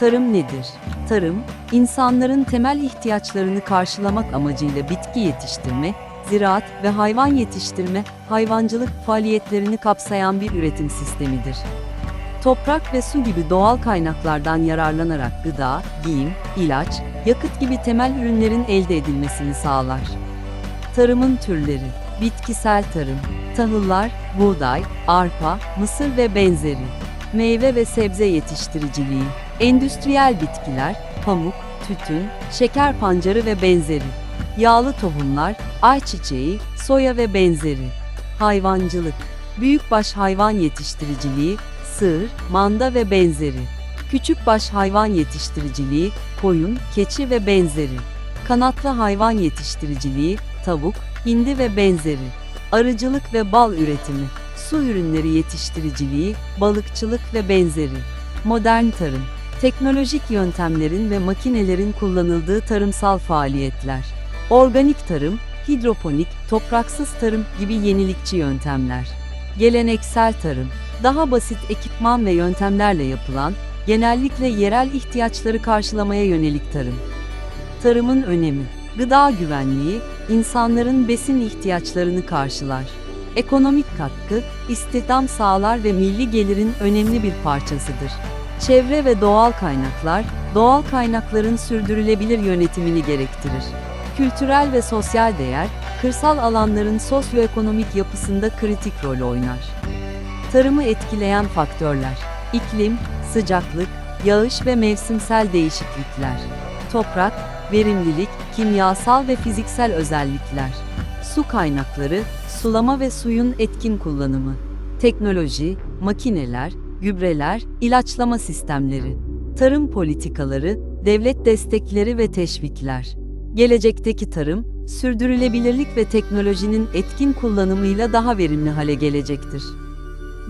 Tarım nedir? Tarım, insanların temel ihtiyaçlarını karşılamak amacıyla bitki yetiştirme, ziraat ve hayvan yetiştirme, hayvancılık faaliyetlerini kapsayan bir üretim sistemidir. Toprak ve su gibi doğal kaynaklardan yararlanarak gıda, giyim, ilaç, yakıt gibi temel ürünlerin elde edilmesini sağlar. Tarımın türleri, bitkisel tarım, tahıllar, buğday, arpa, mısır ve benzeri, meyve ve sebze yetiştiriciliği, endüstriyel bitkiler, pamuk, tütün, şeker pancarı ve benzeri, yağlı tohumlar, ayçiçeği, soya ve benzeri, hayvancılık, büyükbaş hayvan yetiştiriciliği, sığır, manda ve benzeri, küçükbaş hayvan yetiştiriciliği, koyun, keçi ve benzeri, kanatlı hayvan yetiştiriciliği, tavuk, hindi ve benzeri, arıcılık ve bal üretimi, su ürünleri yetiştiriciliği, balıkçılık ve benzeri, modern tarım, teknolojik yöntemlerin ve makinelerin kullanıldığı tarımsal faaliyetler, organik tarım, hidroponik, topraksız tarım gibi yenilikçi yöntemler, geleneksel tarım, daha basit ekipman ve yöntemlerle yapılan, genellikle yerel ihtiyaçları karşılamaya yönelik tarım. Tarımın önemi, gıda güvenliği, insanların besin ihtiyaçlarını karşılar. Ekonomik katkı, istihdam sağlar ve milli gelirin önemli bir parçasıdır. Çevre ve doğal kaynaklar, doğal kaynakların sürdürülebilir yönetimini gerektirir. Kültürel ve sosyal değer, kırsal alanların sosyoekonomik yapısında kritik rol oynar. Tarımı etkileyen faktörler: iklim, sıcaklık, yağış ve mevsimsel değişiklikler. Toprak, verimlilik, kimyasal ve fiziksel özellikler. Su kaynakları, sulama ve suyun etkin kullanımı. Teknoloji, makineler, gübreler, ilaçlama sistemleri. Tarım politikaları, devlet destekleri ve teşvikler. Gelecekteki tarım, sürdürülebilirlik ve teknolojinin etkin kullanımıyla daha verimli hale gelecektir.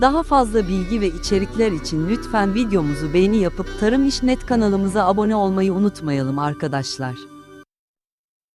Daha fazla bilgi ve içerikler için lütfen videomuzu beğeni yapıp Tarım İş Net kanalımıza abone olmayı unutmayalım arkadaşlar.